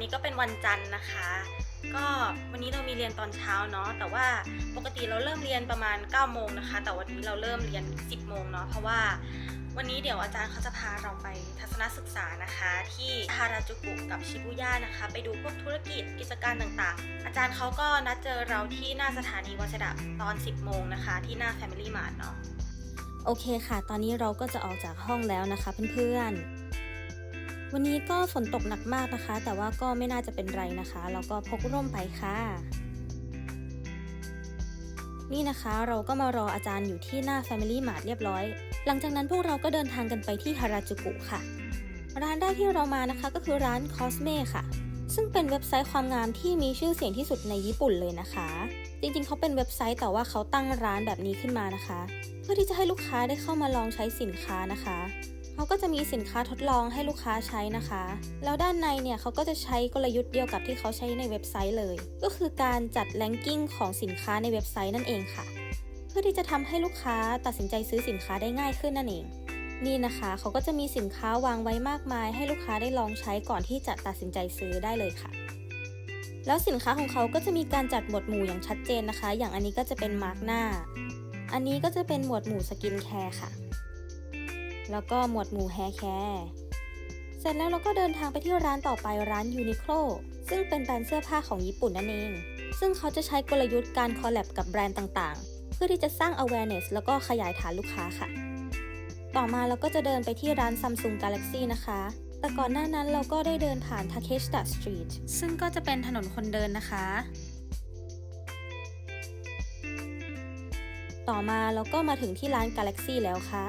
วันนี้ก็เป็นวันจันทร์นะคะ ก็วันนี้เรามีเรียนตอนเช้าเนาะ แต่ว่าปกติเราเริ่มเรียนประมาณ9โมงนะคะ แต่วันนี้เราเริ่มเรียน 10โมงเนาะ เพราะว่าวันนี้เดี๋ยวอาจารย์เขาจะพาเราไปทัศนศึกษานะคะ ที่ฮาราจูกุกับชิบุย่านะคะ ไปดูพวกธุรกิจกิจการต่างๆ อาจารย์เขาก็นัดเจอเราที่หน้าสถานีวัชดะตอน 10 โมงนะคะ ที่หน้า Family Mart เนาะ โอเคค่ะ ตอนนี้เราก็จะออกจากห้องแล้วนะคะเพื่อนๆ วันนี้ก็ฝนตกหนักมากนะคะ แต่ว่าก็ไม่น่าจะเป็นไรนะคะเราก็พกร่มไปค่ะ นี่นะคะเราก็มารออาจารย์อยู่ที่หน้า Family Mart เรียบร้อย หลังจากนั้นพวกเราก็เดินทางกันไปที่ฮาราจูกุค่ะ ร้านแรกที่เรามานะคะก็คือร้าน Cosme ค่ะ ซึ่งเป็นเว็บไซต์ความงามที่มีชื่อเสียงที่สุดในญี่ปุ่นเลยนะคะ จริงๆเขาเป็นเว็บไซต์แต่ว่าเขาตั้งร้านแบบนี้ขึ้นมานะคะ เพื่อที่จะให้ลูกค้าได้เข้ามาลองใช้สินค้านะคะ เขาก็จะมีสินค้าทดลองให้ลูกค้าใช้นะคะ แล้วด้านในเนี่ยเขาก็จะใช้กลยุทธ์เดียวกับที่เขาใช้ในเว็บไซต์เลย ก็คือการจัดแรงกิ้งของสินค้าในเว็บไซต์นั่นเองค่ะ เพื่อที่จะทำให้ลูกค้าตัดสินใจซื้อสินค้าได้ง่ายขึ้นนั่นเอง นี่นะคะเขาก็จะมีสินค้าวางไว้มากมาย ให้ลูกค้าได้ลองใช้ก่อนที่จะตัดสินใจซื้อได้เลยค่ะแล้วสินค้าของเขาก็จะมีการจัดหมวดหมู่อย่างชัดเจนนะคะ อย่างอันนี้ก็จะเป็นมาร์กหน้า อันนี้ก็จะเป็นหมวดหมู่สกินแคร์ค่ะ แล้วก็หมวดหมู่แฮร์แคร์เสร็จแล้วเราก็เดินทางไปที่ร้านต่อไปร้าน Uniqlo ซึ่งเป็นแบรนด์เสื้อผ้าของญี่ปุ่นนั่นเอง ซึ่งเขาจะใช้กลยุทธ์การคอลแลบกับแบรนด์ต่างๆ เพื่อที่จะสร้าง awareness แล้วก็ขยายฐานลูกค้าค่ะ ต่อมาเราก็จะเดินไปที่ร้าน Samsung Galaxy นะคะ แต่ก่อนหน้านั้นเราก็ได้เดินผ่าน Takeshita Street ซึ่งก็จะเป็นถนนคนเดินนะคะ ต่อมาเราก็มาถึงที่ร้าน Galaxy แล้วค่ะ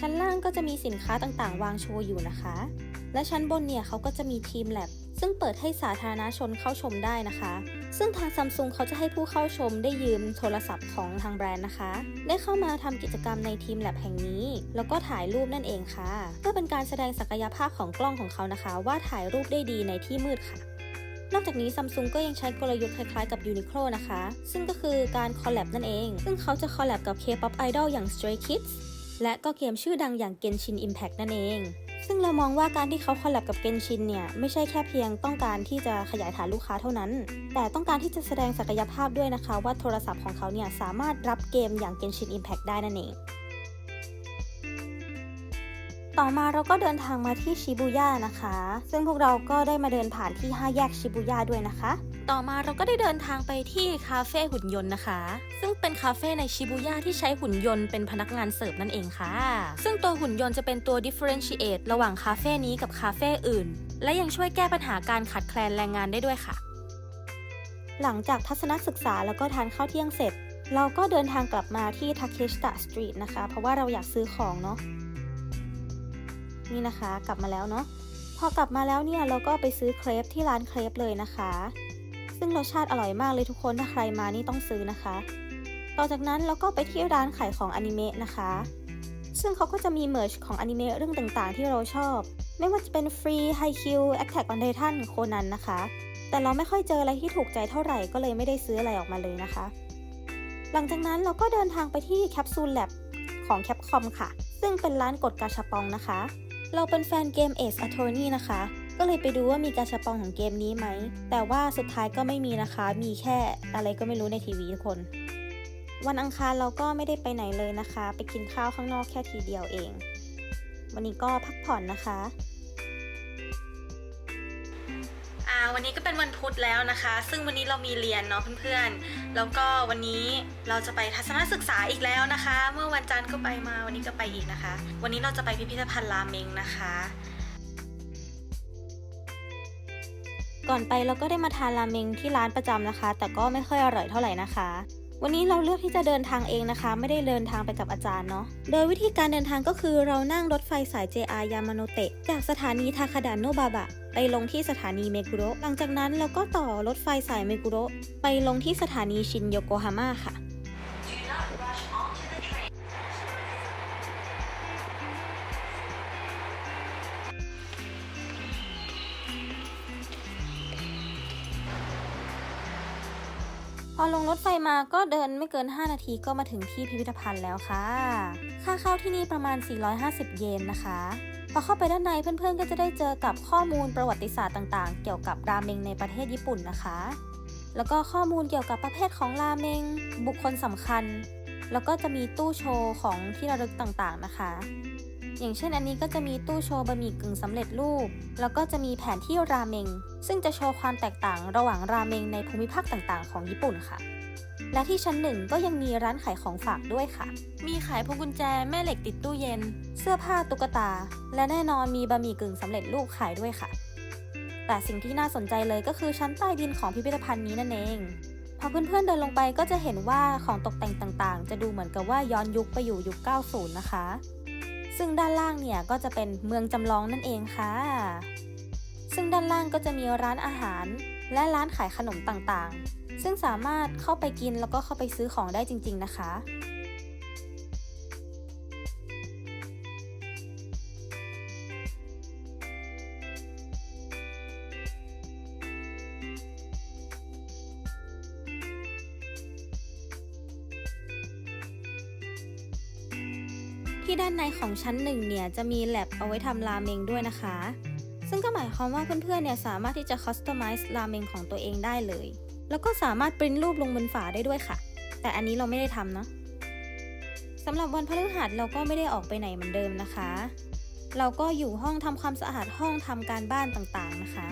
ชั้นล่างก็จะมีสินค้าต่างๆ วางโชว์อยู่นะคะ และชั้นบนเนี่ยเขาก็จะมีทีมแลบซึ่งเปิดให้สาธารณชนเข้าชมได้นะคะ ซึ่งทางซัมซุงเขาจะให้ผู้เข้าชมได้ยืมโทรศัพท์ของทางแบรนด์นะคะ ได้เข้ามาทำกิจกรรมในทีมแลบแห่งนี้ แล้วก็ถ่ายรูปนั่นเองค่ะ เพื่อเป็นการแสดงศักยภาพของกล้องของเขานะคะ ว่าถ่ายรูปได้ดีในที่มืดค่ะ นอกจากนี้ซัมซุงก็ยังใช้กลยุทธ์คล้ายๆกับ Uniqlo นะคะ ซึ่งก็คือการคอลแลบนั่นเอง ซึ่งเขาจะคอลแลบกับ K-pop idol อย่าง Stray Kids และก็เกมชื่อดังอย่าง Genshin Impact นั่นเอง ซึ่งเรามองว่าการที่เขาคอลแลบกับ Genshin เนี่ยไม่ใช่แค่เพียงต้องการที่จะขยายฐานลูกค้าเท่านั้น แต่ต้องการที่จะแสดงศักยภาพด้วยนะคะ ว่าโทรศัพท์ของเขาเนี่ยสามารถรับเกมอย่าง Genshin Impact ได้นั่นเองต่อมาเราก็เดินทางมาที่ชิบูย่านะคะ ซึ่งพวกเราก็ได้มาเดินผ่านที่ 5 แยกชิบูย่าด้วยนะคะ ต่อมาเราก็ได้เดินทางไปที่คาเฟ่หุ่นยนต์นะคะ ซึ่งเป็นคาเฟ่ในชิบูย่าที่ใช้หุ่นยนต์เป็นพนักงานเสิร์ฟนั่นเองค่ะ ซึ่งตัวหุ่นยนต์จะเป็นตัว differentiate ระหว่างคาเฟ่นี้กับคาเฟ่อื่น และยังช่วยแก้ปัญหาการขาดแคลนแรงงานได้ด้วยค่ะ หลังจากทัศนศึกษาแล้วก็ทานข้าวเที่ยงเสร็จ เราก็เดินทางกลับมาที่ Takeshita Street นะคะ เพราะว่าเราอยากซื้อของเนาะนี่นะคะกลับมาแล้วเนาะพอกลับมาแล้วเนี่ยเราก็ไปซื้อเครปที่ร้านเครปเลยนะคะ ซึ่งรสชาติอร่อยมากเลยทุกคนถ้าใครมานี่ต้องซื้อนะคะ ต่อจากนั้นเราก็ไปที่ร้านขายของอนิเมะนะคะ ซึ่งเขาก็จะมีเมอร์ชของอนิเมะเรื่องต่างๆ ที่เราชอบ ไม่ว่าจะเป็นฟรีไฮคิวแอคแท็กออนไททันโคนันนะคะ แต่เราไม่ค่อยเจออะไรที่ถูกใจเท่าไหร่ก็เลยไม่ได้ซื้ออะไรออกมาเลยนะคะ หลังจากนั้นเราก็เดินทางไปที่แคปซูลแลบของแคปคอมค่ะ ซึ่งเป็นร้านกดกาชาปองนะคะ เราเป็นแฟนเกม Ace Attorney นะคะ ก็เลยไปดูว่ามีกาชาปองของเกมนี้ไหม แต่ว่าสุดท้ายก็ไม่มีนะคะ มีแค่อะไรก็ไม่รู้ในทีวีทุกคน วันอังคารเราก็ไม่ได้ไปไหนเลยนะคะ ไปกินข้าวข้างนอกแค่ทีเดียวเอง วันนี้ก็พักผ่อนนะคะอ่าวันนี้ก็เป็นวันพุธแล้วนะคะ ซึ่งวันนี้เรามีเรียนเนาะเพื่อนๆ แล้วก็วันนี้เราจะไปทัศนศึกษาอีกแล้วนะคะ เมื่อวันจันทร์ก็ไปมาวันนี้ก็ไปอีกนะคะ วันนี้เราจะไปพิพิธภัณฑ์ราเมงนะคะ ก่อนไปเราก็ได้มาทานราเมงที่ร้านประจำนะคะ แต่ก็ไม่ค่อยอร่อยเท่าไหร่นะคะ วันนี้เราเลือกที่จะเดินทางเองนะคะ ไม่ได้เดินทางไปกับอาจารย์เนาะโดยวิธีการเดินทางก็คือเรานั่งรถไฟสาย JR ยามาโนเตะจากสถานีทาคาดานโนบาบะไปลงที่สถานีเมกุโระหลังจากนั้นเราก็ต่อรถไฟสายเมกุโระไปลงที่สถานีชินโยโกฮาม่าค่ะ พอลงรถไฟมาก็เดินไม่เกิน 5 นาทีก็มาถึงที่พิพิธภัณฑ์แล้วค่ะ ค่าเข้าที่นี่ประมาณ 450 เยนนะคะพอเข้าไปด้านในเพื่อนๆ ก็จะได้เจอกับข้อมูลประวัติศาสตร์ต่างๆ เกี่ยวกับราเมงในประเทศญี่ปุ่นนะคะ แล้วก็ข้อมูลเกี่ยวกับประเภทของราเมง บุคคลสำคัญ แล้วก็จะมีตู้โชว์ของที่ระลึกต่างๆนะคะ อย่างเช่นอันนี้ก็จะมีตู้โชว์บะหมี่กึ่งสำเร็จรูป แล้วก็จะมีแผนที่ราเมง ซึ่งจะโชว์ความแตกต่างระหว่างราเมงในภูมิภาคต่างๆ ของญี่ปุ่นค่ะ และที่ชั้นหนึ่งก็ยังมีร้านขายของฝากด้วยค่ะ มีขายพวงกุญแจแม่เหล็กติดตู้เย็น เสื้อผ้าตุ๊กตา และแน่นอนมีบะหมี่กึ่งสำเร็จรูปขายด้วยค่ะ แต่สิ่งที่น่าสนใจเลยก็คือชั้นใต้ดินของพิพิธภัณฑ์นี้นั่นเองพอเพื่อนๆเดินลงไปก็จะเห็นว่าของตกแต่งต่างๆ จะดูเหมือนกับว่าย้อนยุคไปอยู่ยุค 90 นะคะ ซึ่งด้านล่างเนี่ยก็จะเป็นเมืองจำลองนั่นเองค่ะ ซึ่งด้านล่างก็จะมีร้านอาหาร และร้านขายขนมต่างๆ ซึ่งสามารถเข้าไปกินแล้วก็เข้าไปซื้อของได้จริง ๆ นะคะ ที่ด้านในของชั้นหนึ่งเนี่ยจะมีแลบเอาไว้ทำราเมงด้วยนะคะ ซึ่งก็หมายความว่าเพื่อนๆเนี่ยสามารถที่จะคัสตอมไมซ์ราเมงของตัวเองได้เลย แล้วก็สามารถปริ้นรูปลงบนฝาได้ด้วยค่ะ แต่อันนี้เราไม่ได้ทำเนาะสำหรับวันพฤหัสเราก็ไม่ได้ออกไปไหนเหมือนเดิมนะคะ เราก็อยู่ห้องทำความสะอาดห้องทำการบ้านต่างๆนะคะ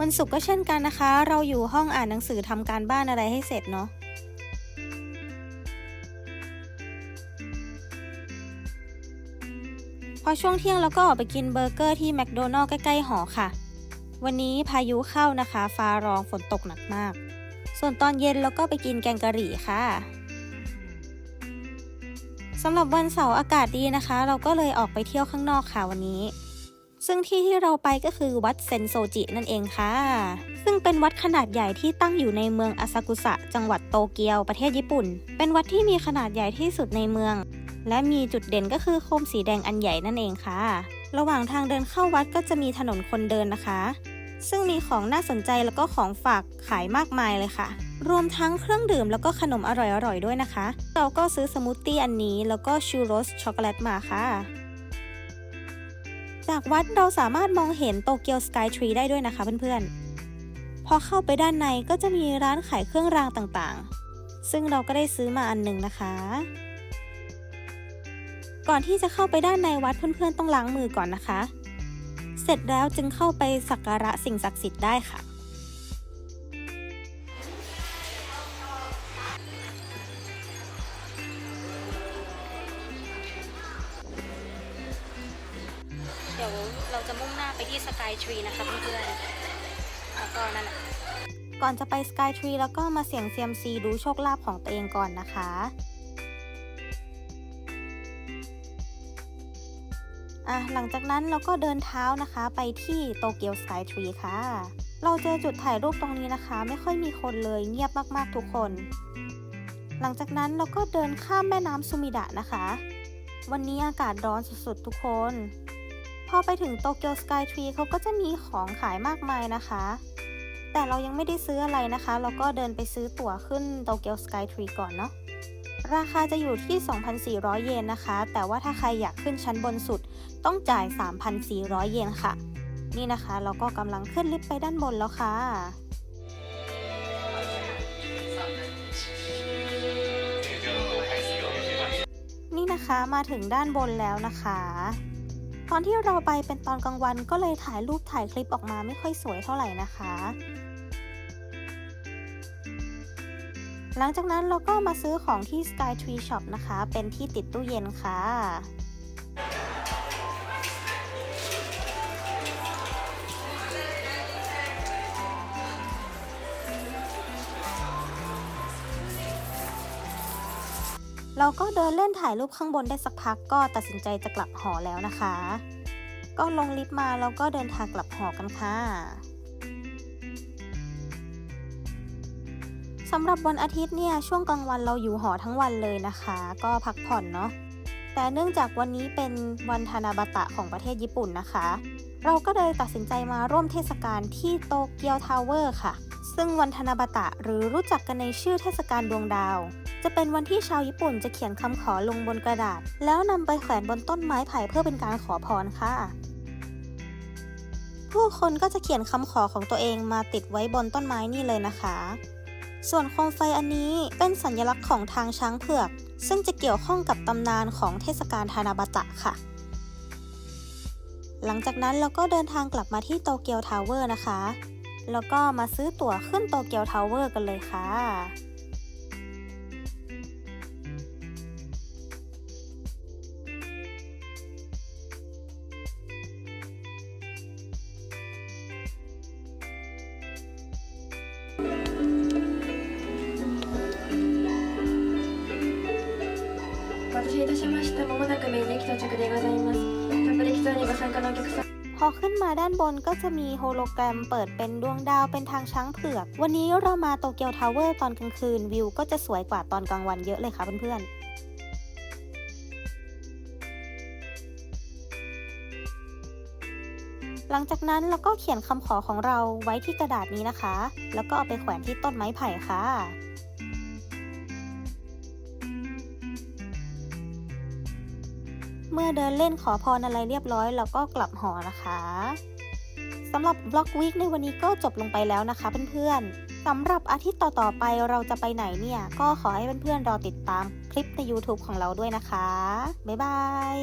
วันศุกร์ก็เช่นกันนะคะ เราอยู่ห้องอ่านหนังสือทำการบ้านอะไรให้เสร็จเนาะพอช่วงเที่ยงเราก็ออกไปกินเบอร์เกอร์ที่แมคโดนัลล์ใกล้ๆหอค่ะ วันนี้พายุเข้านะคะ ฟ้าร้องฝนตกหนักมาก ส่วนตอนเย็นเราก็ไปกินแกงกะหรี่ค่ะสำหรับวันเสาร์อากาศดีนะคะ เราก็เลยออกไปเที่ยวข้างนอกค่ะวันนี้ ซึ่งที่ที่เราไปก็คือวัดเซนโซจินั่นเองค่ะ ซึ่งเป็นวัดขนาดใหญ่ที่ตั้งอยู่ในเมืองอาซากุสะ จังหวัดโตเกียวประเทศญี่ปุ่น เป็นวัดที่มีขนาดใหญ่ที่สุดในเมือง และมีจุดเด่นก็คือโคมสีแดงอันใหญ่นั่นเองค่ะ ระหว่างทางเดินเข้าวัดก็จะมีถนนคนเดินนะคะ ซึ่งมีของน่าสนใจแล้วก็ของฝากขายมากมายเลยค่ะ รวมทั้งเครื่องดื่มแล้วก็ขนมอร่อยๆด้วยนะคะ เราก็ซื้อสมูทตี้อันนี้แล้วก็ชูโรสช็อกโกแลตมาค่ะ จากวัดเราสามารถมองเห็นโตเกียวสกายทรีได้ด้วยนะคะเพื่อนๆ พอเข้าไปด้านในก็จะมีร้านขายเครื่องรางต่างๆ ซึ่งเราก็ได้ซื้อมาอันหนึ่งนะคะ ก่อนที่จะเข้าไปด้านในวัดเพื่อนๆ ต้องล้างมือก่อนนะคะ เสร็จแล้วจึงเข้าไปสักการะสิ่งศักดิ์สิทธิ์ได้ค่ะ เราจะมุ่งหน้าไปที่สกายทรีนะคะเพื่อนๆแล้วก็นั่นแหละก่อนจะไปสกายทรีแล้วก็มาเสี่ยงเซียมซีดูโชคลาภของตัวเองก่อนนะคะ อะหลังจากนั้นเราก็เดินเท้านะคะไปที่โตเกียวสกายทรีค่ะ เราเจอจุดถ่ายรูปตรงนี้นะคะ ไม่ค่อยมีคนเลยเงียบมากๆทุกคน หลังจากนั้นเราก็เดินข้ามแม่น้ำซูมิดะนะคะ วันนี้อากาศร้อนสุดๆทุกคน พอไปถึงโตเกียวสกายทรีเขาก็จะมีของขายมากมายนะคะ แต่เรายังไม่ได้ซื้ออะไรนะคะ เราก็เดินไปซื้อตั๋วขึ้นโตเกียวสกายทรีก่อนเนาะราคาจะอยู่ที่ 2,400 เยนนะคะ แต่ว่าถ้าใครอยากขึ้นชั้นบนสุดต้องจ่าย 3,400 เยนค่ะ นี่นะคะเราก็กำลังขึ้นลิฟต์ไปด้านบนแล้วค่ะนี่นะคะมาถึงด้านบนแล้วนะคะ ตอนที่เราไปเป็นตอนกลางวันก็เลยถ่ายรูปถ่ายคลิปออกมาไม่ค่อยสวยเท่าไหร่นะคะ หลังจากนั้นเราก็มาซื้อของที่ Sky Tree Shop นะคะ เป็นที่ติดตู้เย็นค่ะ เราก็เดินเล่นถ่ายรูปข้างบนได้สักพักก็ตัดสินใจจะกลับหอแล้วนะคะ ก็ลงลิฟต์มาแล้วก็เดินทางกลับหอกันค่ะสำหรับวันอาทิตย์เนี่ยช่วงกลางวันเราอยู่หอทั้งวันเลยนะคะ ก็พักผ่อนเนาะแต่เนื่องจากวันนี้เป็นวันทานาบาตะของประเทศญี่ปุ่นนะคะ เราก็เลยตัดสินใจมาร่วมเทศกาลที่โตเกียวทาวเวอร์ค่ะ ซึ่งวันทานาบาตะหรือรู้จักกันในชื่อเทศกาลดวงดาว จะเป็นวันที่ชาวญี่ปุ่นจะเขียนคำขอลงบนกระดาษ แล้วนำไปแขวนบนต้นไม้ไผ่เพื่อเป็นการขอพรค่ะ ผู้คนก็จะเขียนคำขอของตัวเองมาติดไว้บนต้นไม้นี่เลยนะคะ ส่วนโคมไฟอันนี้เป็นสัญลักษณ์ของทางช้างเผือก ซึ่งจะเกี่ยวข้องกับตำนานของเทศกาลทานาบาตะค่ะ หลังจากนั้นเราก็เดินทางกลับมาที่โตเกียวทาวเวอร์นะคะ แล้วก็มาซื้อตั๋วขึ้นโตเกียวทาวเวอร์กันเลยค่ะ しました。まもなくメイン駅到着でございます。タップ歴ツアーにご参加のお客様。 พอขึ้นมาด้านบนก็จะมีโฮโลแกรมเปิดเป็นดวงดาวเป็นทางช้างเผือก วันนี้เรามาโตเกียวทาวเวอร์ตอนกลางคืนวิวก็จะสวยกว่าตอนกลางวันเยอะเลยค่ะเพื่อนๆ หลังจากนั้นเราก็เขียนคำขอของเราไว้ที่กระดาษนี้นะคะ แล้วก็เอาไปแขวนที่ต้นไม้ไผ่ค่ะ เมื่อเดินเล่นขอพรอะไรเรียบร้อยเราก็กลับหอนะคะสำหรับบล็อกวีคในวันนี้ก็จบลงไปแล้วนะคะเพื่อนๆสำหรับอาทิตย์ต่อๆไปเราจะไปไหนเนี่ย ก็ขอให้เพื่อนๆรอติดตามคลิปใน YouTube ของเราด้วยนะคะ บ๊ายบาย